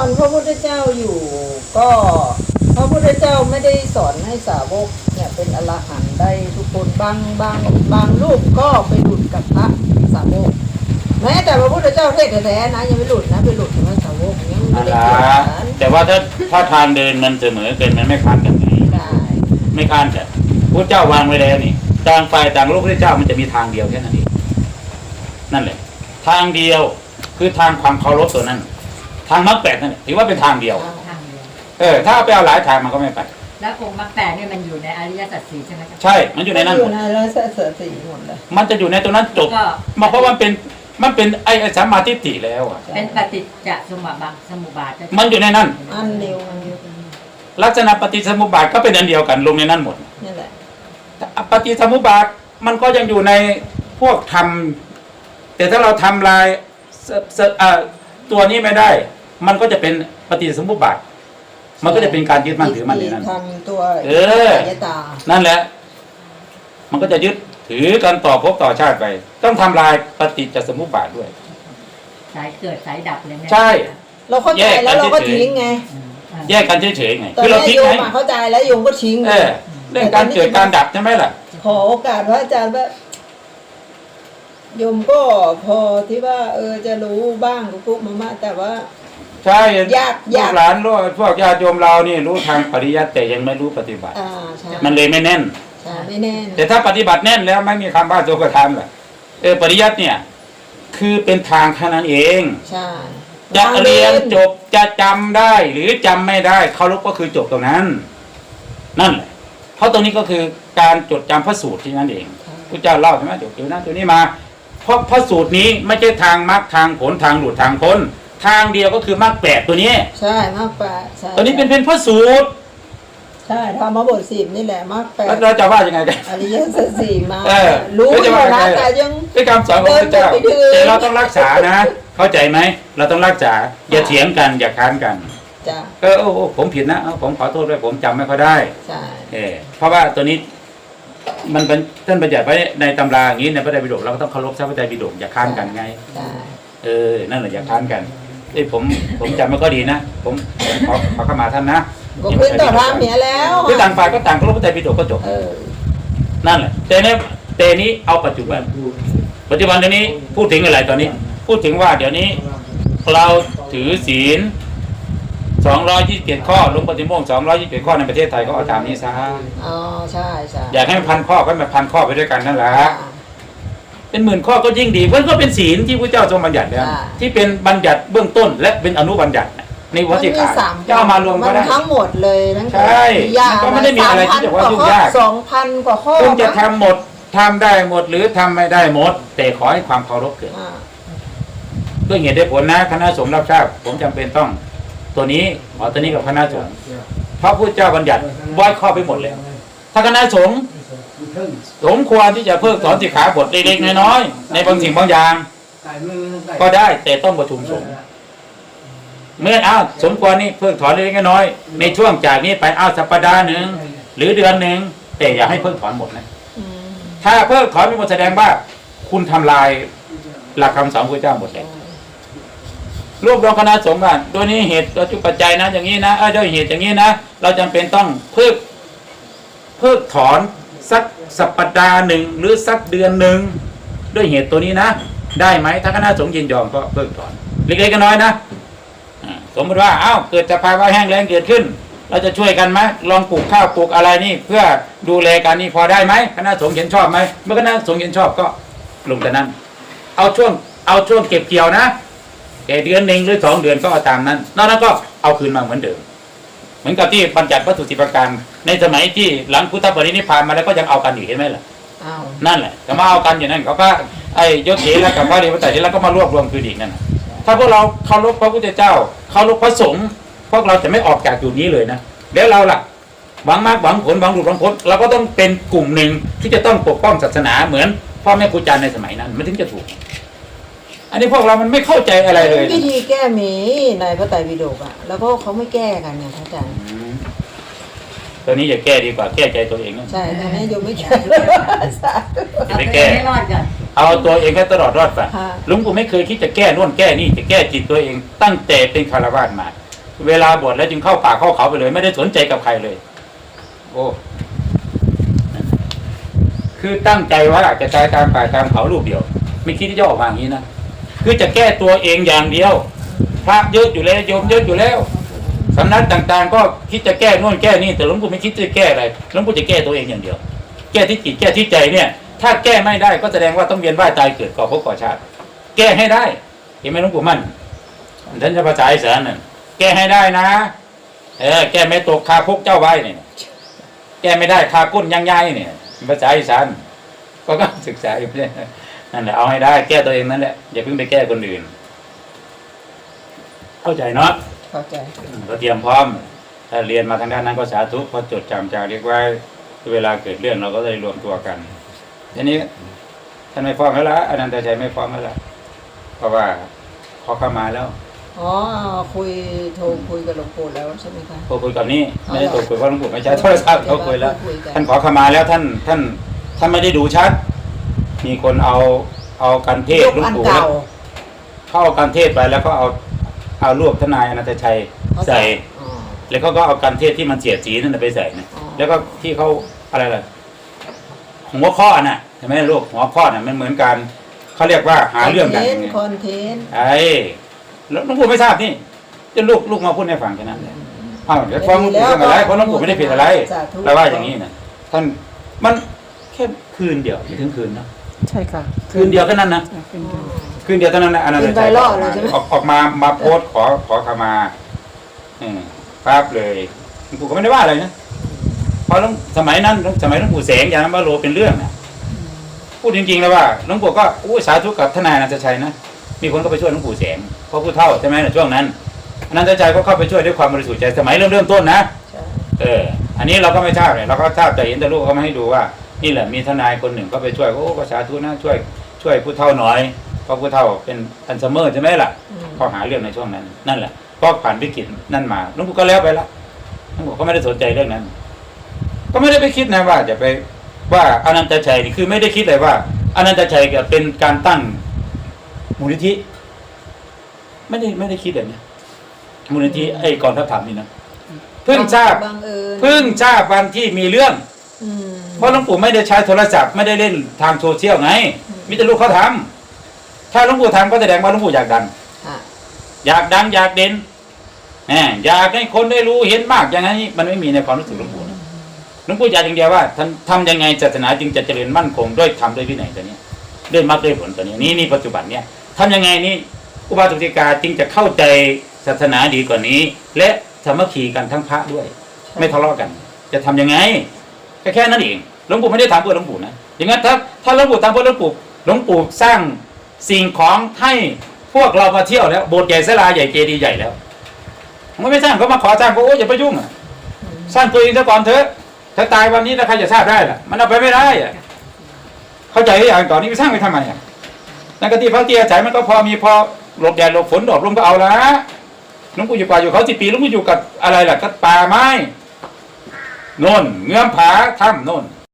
อนพระพุทธเจ้าอยู่ก็พระพุทธเจ้าไม่ได้สอนให้สาวกเนี่ยเป็นอรหันต์ได้ทุกคนบางบางบางรูปก็ไปหลุดกับพระสาวกแม้แต่พระพุทธเจ้าเทศน์แท้ๆนะยังไม่หลุดนะไปหลุดกับพระสาวกยังไม่นั่นได้ละเกี่ยวกันแต่ว่าถ้าถ้าทางเดินมันเสมอกันมันไม่ขาดกันไงได้ไม่ข้ามกันพระเจ้าวางไว้แล้วนี่ต่างฝ่ายต่างโลกพระเจ้ามันจะมีทางเดียวแค่นั้นเองนั่นแหละ ทางเดียวคือทางความเคารพตัวนั้น ทางมรรคแปดนั่นแหละถือว่าเป็นทางเดียว ทางเดียวเออ ถ้าเอาไปเอาหลายทางมันก็ไม่ไป แล้วองค์มรรคแปดเนี่ยมันอยู่ในอริยสัจสี่ใช่ไหมครับ ใช่ มันอยู่ในนั้นอหมยู่ดในรัศสีหมดเลย มันจะอยู่ในตรงนั้นจบก็ มาเพราะมันเป็นมันเป็นไอ้ไอ้สัมมาทิฏฐิแล้วอะ เป็นปฏิจจสมุปบาทสมุปบาทมันอยู่ในนั้น อันเดียวกันอยู่ลักษณะปฏิสมุปบาทก็เป็นอันเดียวกันลงในนั้นหมด นี่แหละปฏิสมุปบาทมันก็ยังอยู่ในพวกธรรมแต่ถ้าเราทำลายเสเสอ่าตัวนี้ไม่ได้ มันก็จะเป็นปฏิสมุปบาทมันก็จะเป็นการยึดมั่นถือมั่นในนั้น ทำตัวเออ ยตานั่นแหละ มันก็จะยึดถือกันต่อภพต่อชาติไป ต้องทำลายปฏิจจสมุปบาทด้วย สายเกิดสายดับเลยเนี่ยใช่ เราเข้าใจแล้วเราก็ทิ้งไงอืมอ่าแยกกันเฉยๆไง ตอนคือเรานี้ทิ้งโยมไงอะเข้าใจแล้วโยมก็ทิ้งเอเลยอเรื่องการเกิดการดับใช่ไหมล่ะ ขอโอกาสพระอาจารย์ว่าโยมก็พอที่ว่า เออจะรู้บ้างกุ๊กมามาแต่ว่า ใช่ยากลูยากกหลานรู้พวกญาติโยมเรานี่รู้ทางปริยัติแต่ยังไม่รู้ปฏิบัติ อ่าใช่มันเลยไม่แน่น ใช่ไม่แน่นแต่ถ้าปฏิบัติแน่นแล้วไม่มีคำว่าโจกธรรมล่ะเออปริยัติเนี่ย คือเป็นทางแค่นั้นเอง ใช่จะทางเรียนดินจบจะจำได้หรือจำไม่ได้เคารพก็คือจบตรงนั้น นั่นแหละเพราะตรงนี้ก็คือการจดจำพระสูตรที่นั่นเองพระเจ้าเล่าใช่ไหมเดี๋ยวเดี๋ยวนั้นเดี๋ยวนี้มา เพราะพระสูตรนี้ไม่ใช่ทางมรรคทางผลทางหลุดทางพ้น ทางเดียวก็คือมรรคแปดตัวนี้ ใช่มากแปดใช่ตัวนี้เป็นเป็นพระสูตร ใช่ธรรมบทสิบนี่แหละมากแปดแล้วเราจะว่ายังไงกัน อริยสัจสี่มา เออรู้แล้วอจะยู่ว่านะไง แต่ยัง ด้วยคำสอนของพระเจ้าเดินไปถึงแต่เราต้องรักษานะ เข้าใจไหม เราต้องรักษา อย่าเถียงกัน อย่าค้านกัน จ้ะเออโอ้โอ้ผมผิดนะเออผมขอโทษด้วยผมจำไม่ค่อยได้ ใช่เออเพราะว่าตัวนี้มันเป็นท่านบัญญัติไว้ในตำราอย่างนี้ในพระไตรปิฎกเราก็ต้องเคารพพระไตรปิฎกอย่าค้านกันไง ใช่เออ นั่นแหละอย่าค้านกัน เอ้ยผมผมจำไม่ค่อยดีนะ ผมผมขอขอเข้ามาท่านนะก็ขึ้นต่อทางเมียแล้วคือต่างฝ่ายก็ต่างเคารพพระไตรปิฎกก็จบ เออนั่นแหละแต่เนี่ยแต่นี้เอาปัจจุบัน ปัจจุบันเดี๋ยวนี้พูดถึงอะไรตอนนี้ พูดถึงว่าเดี๋ยวนี้ เราถือศีล 227 ข้อลงปฏิโมกข์227 ข้อในประเทศไทยก็เอาตามนี้ซะอ๋อใช่ใช่อยากให้มันพันข้อก็มาพันข้อไปด้วยกันนั่นแหละ อ่า เป็นหมื่นข้อก็ยิ่งดีมันก็เป็นศีลที่พระเจ้าทรงบัญญัติแล้วอ่า ที่เป็นบัญญัติเบื้องต้นและเป็นอนุบัญญัติในวัมันติมีกาสามเจ้ามารวมก็ได้ นทั้งหมดเลยทั้งใช่มันก็ไม่ได้มีอะไรที่จะว่ายุ่งยาก สองพันกว่าข้อคุณจะทำหมดทำได้หมดหรือทำไม่ได้หมด แต่ขอให้ความเคารพเกิด อ่า ด้วยเหตุได้ผลนะคณะสงฆ์รับทราบผมจำเป็นต้อง ตัวนี้ขอตัวนี้กับคณะสงฆ์เพราะพระเจ้าบัญญัติไว้ข้อไปหมดแล้ว ถ้าคณะสงฆ์ สมควรที่จะเพิกถอนสิกขาบทเล็กๆน้อยๆในบางสิ่งบางอย่าง ก็ได้แต่ต้องประชุมสงฆ์เมื่ออ้าวสมควรนี่เพิกถอนเล็กๆน้อยๆในช่วงจากนี้ไปอ้าวสัปดาห์หนึ่งหรือเดือนหนึ่งแต่อย่าให้เพิกถอนหมดนะอืมถ้าเพิกถอนไปหมดแสดงว่า คุณทำลายหลักคำสอนพระเจ้าหมดเลยรวบรวมคณะสงฆ์กันโดยนี้เหตุตัวจุปัจจัยนะ อย่างนี้นะเออด้วยเหตุอย่างนี้นะ เราจำเป็นต้องเพิกเพิกถอน สักสัปดาห์หนึ่งหรือสักเดือนหนึ่งด้วยเหตุตัวนี้นะ ได้ไหมถ้าคณะสงฆ์ยินยอมก็เพิกถอนเล็กๆก็น้อยนะสมมติว่าอ้าวเกิดสภาวะแห้งแล้งเกิดขึ้น เราจะช่วยกันไหมลองปลูกข้าวปลูกอะไรนี่ เพื่อดูแลกันนี่พอได้ไหมคณะสงฆ์เห็นชอบไหมเมื่อคณะสงฆ์เห็นชอบก็ลงแต่นั้น เอาช่วงเอาช่วงเก็บเกี่ยวนะแค่เดือนหนึ่งหรือสองเดือนก็เอาตามนั้นนอกนั้นก็เอาคืนมาเหมือนเดิม เหมือนกับที่บัญญัติวัตถุสิบประการ ในสมัยที่หลังพุทธปรินิพพานมาแล้วก็ยังเอากันอยู่เห็นไหมล่ะอ้าวนั่นแหละแต่มาเอากันอย่างนั้นเขาก็ไอ้ยศเถระกับพระเดวตาเถระก็มารวบรวมคืนอีกนั่นน่ะถ้าพวกเราเคารพพระพุทธเจ้าเคารพพระสงฆ์พวกเราจะไม่ออกจากจุดนี้เลยนะแล้วเราล่ะหวังมากหวังผลหวังหลุดหวังพ้นเราก็ต้องเป็นกลุ่มหนึ่งที่จะต้องปกป้องศาสนาเหมือนพ่อแม่ครูอาจารย์ในสมัยนั้นมันถึงจะถูก อันนี้พวกเรามันไม่เข้าใจอะไรเลยวิธีแก้มีในพระไตรปิฎกอะ แล้วก็เขาไม่แก้กันเนี่ยพระอาจารย์อืมตัวนี้อย่าแก้ดีกว่าแก้ใจตัวเองนะใช่ตอนนี้โยมไม่แก้สาธุ อย่าเอาไปตัวเอแก้งให้รอดก่อนเอาตัวเองให้ตลอดรอดไปค่ะ ลุงกูไม่เคยคิดจะแก้นู่นแก้นี่จะแก้จิตตัวเอง ตั้งแต่เป็นคารวาสมา เวลาบวชแล้วจึงเข้าป่าเข้าเขาไปเลย ไม่ได้สนใจกับใครเลย โอ้คือตั้งใจว่าจะตายตามป่าตามเขาลูกเดียว ไม่คิดที่จะออกมาอย่างนี้นะ คือจะแก้ตัวเองอย่างเดียวพระเยอะอยู่แล้วโยมเยอะอยู่แล้วสำนักต่างๆ ก็คิดจะแก้นู่นแก้นี่แต่หลวงปู่ไม่คิดจะแก้อะไรหลวงปู่จะแก้ตัวเองอย่างเดียว แก้ที่จิตแก้ที่ใจเนี่ย ถ้าแก้ไม่ได้ก็แสดงว่าต้องเวียนว่ายตายเกิดก่อภพก่อชาติ แก้ให้ได้เห็นไหมหลวงปู่มั่นท่านจะภาษาอีสานน่ะแก้ให้ได้นะ เออแก้ไม่ตกคาพกเจ้าไว้เนี่ยแก้ไม่ได้คาก้นยังไงเนี่ยภาษาอีสานก็ก็ศึกษาอยู่เนี่ย นั่นแหละเอาให้ได้แก้ตัวเองนั่นแหละอย่าเพิ่งไปแก้คนอื่น เข้าใจเนาะเข้าใจเราเตรียมพร้อม ถ้าเรียนมาทางด้านนั้นก็สาธุพอจดจำจาเรียกไว้เวลาเกิดเรื่องเราก็ได้รวมตัวกันทีนี้ท่านไม่ฟ้องแล้วละอนันตชัยไม่ฟ้องแล้วละเพราะว่าขอเข้ามาแล้วอ๋อคุยโทรคุยกับหลวงปู่แล้วใช่ไหมคะโทรคุยกับนี่ไม่ได้โทรคุยเพราะหลวงปู่ไม่ใช่โทรศัพท์เขาคุยแล้วคุยกันท่านขอขมาแล้วท่านท่านท่านไม่ได้ดูชัด มีคนเอาเอากันเทศยุคหลวงอันปู่เก่า เข้าเอากันเทศไปแล้วก็เอาเอารูปทนายอนันตชัยใส่ อ๋อ แล้วเขาก็เอากันเทศที่มันเสียดสีนั่นนะไปใส่นะอ๋อ แล้วก็ที่เขาอะไรล่ะหัวข้อน่ะใช่ไหมลูกหัวข้อน่ะมันเหมือนกันเขาเรียกว่าหาเรื่องกันคอนเทนไงต์คอนเทนต์ไอ้แล้วหลวงปู่ไม่ทราบนี่จนลูกลูกมาพูดให้ฟังแค่นั้นแหละอ้าวเดี๋ยวฟ้องหลวงปู่เรื่องอะไรเพราะหลวงปู่ไม่ได้ผิดอะไรสาธุแปลว่าอย่างนี้นะท่านมันแค่คืนเดียวไม่ถึงคืนเนอะ ใช่ค่ะคืนเดียวแค่นั้นนะเป็นอ๋อคืนเดียวเท่านั้นนะอันนั้นคืนไวรัลเลยใช่ไหม ออกออกมามาโพสต์ขอขอขมาอืมปั๊บเลยหลวงปู่ก็ไม่ได้ว่าอะไรนะเพราะหลวงสมัยนั้นสมัยหลวงปู่แสงยานบาโลเป็นเรื่องนะพูดจริงๆแล้วว่าหลวงปู่ก็อู้สาธุกับทนายอนันตชัยนะมีคนก็ไปช่วยหลวงปู่แสงเพราะผู้เฒ่าใช่ไหมในช่วงนั้นอนันตชัยก็เข้าไปช่วยด้วยความบริสุทธิ์ใจสมัยเริ่มเริ่มต้นนะใช่เออ อันนี้เราก็ไม่ทราบเลยเราก็ทราบแต่เห็นแต่ลูกเขามาให้ดูว่า นี่แหละมีทนายคนหนึ่งก็ไปช่วยโอ้ก็สาธุนะช่วย ช่วยผู้เฒ่าหน่อยเพราะผู้เฒ่าเป็นอันเสมอใช่ไหมล่ะอืมเขาหาเรื่องในช่วงนั้น นั่นแหละก็ผ่านวิกฤตนั่นมาหลุงปู่ก็แล้วไปละหลุงปู่ก็ไม่ได้สนใจเรื่องนั้น ก็ไม่ได้ไปคิดนะว่าจะไปว่าอนันตชัยนี่คือไม่ได้คิดเลยว่าอนันตชัยจะเป็นการตั้งมูลนิธิไม่ได้ไม่ได้คิดแบบนี้มูลนิธิไอ้กองทัพธรรมนี่นะเพิ่งทราบบังเอิญเพิ่งทราบวันที่มีเรื่อง อืม เพราะหลวงปู่ไม่ได้ใช้โทรศัพท์ไม่ได้เล่นทางโซเชียลไงมิต่ลูกเขาทำถ้าหลวงปู่ทำก็แสดงว่าหลวงปู่อยากดังอยากดังอยากเด่นแหมอยากให้คนได้รู้เห็นมากอย่างนี้มันไม่มีในความรู้สึกหลวงปู่นะหลวงปู่อยากอย่างเดียวว่าทำทำยังไงศาสนาจึงจะเจริญมั่นคงด้วยธรรมด้วยวินัยตัวนี้ด้วยมรรคด้วยผลตัวนี้นี่นี่ปัจจุบันเนี่ยทำยังไงนี่อุบาสกติกาจึงจะเข้าใจศาสนาดีกว่านี้ และสามัคคีกันทั้งพระด้วย ไม่ทะเลาะกัน จะทำยังไง แค่แค่นั้นเองหลวงปู่ไม่ได้ถามเพื่อหลวงปู่นะอย่างนั้นถ้าถ้าหลวงปู่ทำเพื่อหลวงปู่หลวงปู่สร้างสิ่งของให้พวกเรามาเที่ยวแล้วโบสถ์ใหญ่ศาลาใหญ่เจดีย์ใหญ่แล้วมันไม่สร้างเขามาขอสร้างก็โอ้ยอย่าไปยุ่งอะสร้างตัวเองซะก่อนเถอะถ้าตายวันนี้แล้วใครจะทราบได้ล่ะ มันเอาไปไม่ได้อะเข้าใจหรือยังตอนนี้ไปสร้างไปทำไมอะนั่นก็ที่พักที่อาศัยมันก็พอมีพอหลบแดดหลบฝนหลบลมก็เอาละหลวงปู่อยู่ป่าอยู่เขาสิปีหลวงปู่อยู่กับอะไรล่ะก็ป่าไม้ น่นเงื้อมผาถ้ำน่น